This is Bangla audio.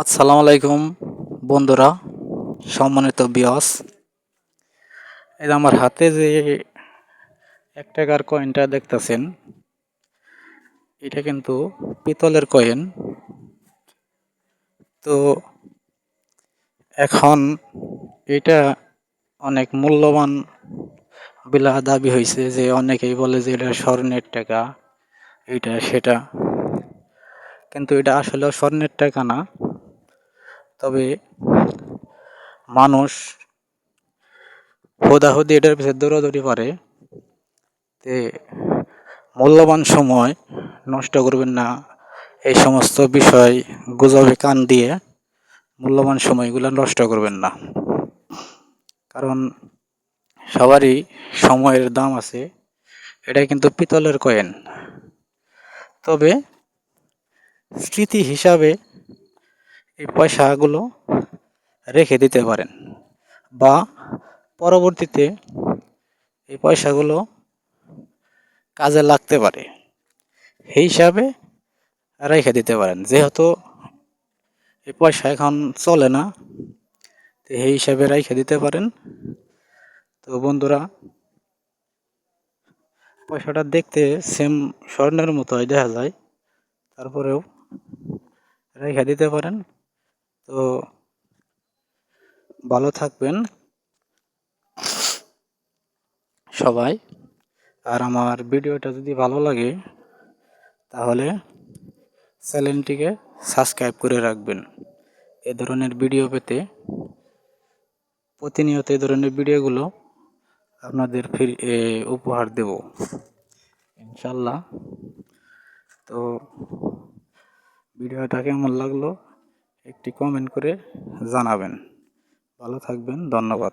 আসসালামু আলাইকুম বন্ধুরা, সম্মানিত বিয়স এই আমার হাতে যে এক টাকার কয়েনটা দেখতেছেন, এটা কিন্তু পিতলের কয়েন তো এখন এটা অনেক মূল্যবান বিলা দাবি হয়েছে যে অনেকেই বলে যে এটা স্বর্ণের টাকা, এটা সেটা। কিন্তু এটা আসলে স্বর্ণের টাকা না। মানুষ হুদাহুদি এটার পিছনে দৌড়াদৌড়ি পারে তে মূল্যবান সময় নষ্ট করবেন না। এই সমস্ত বিষয় গুজবে কান দিয়ে মূল্যবান সময়গুলো নষ্ট করবেন না। কারণ সবারই সময়ের দাম আছে এটা কিন্তু পিতলের কয়েন। তবে স্মৃতি হিসাবে এই পয়সাগুলো রেখে দিতে পারেন বা পরবর্তীতে এই পয়সাগুলো কাজে লাগতে পারে। সেই হিসাবে রেখে দিতে পারেন। যেহেতু এই পয়সা এখন চলে না, তো সেই হিসাবে রেখে দিতে পারেন। তো বন্ধুরা, পয়সাটা দেখতে সেম স্বর্ণের মতোই দেখা যায়। তারপরেও রেখে দিতে পারেন। তো ভালো থাকবেন সবাই। আর আমার ভিডিওটা যদি ভালো লাগে, তাহলে চ্যানেলটিকে সাবস্ক্রাইব করে রাখবেন। এ ধরনের ভিডিও পেতে প্রতিনিয়ত এ ধরনের ভিডিওগুলো আপনাদের ফির উপহার দেব। ইনশাল্লাহ। তো ভিডিওটা কেমন লাগল? একটি কমেন্ট করে জানাবেন। ভালো থাকবেন ধন্যবাদ।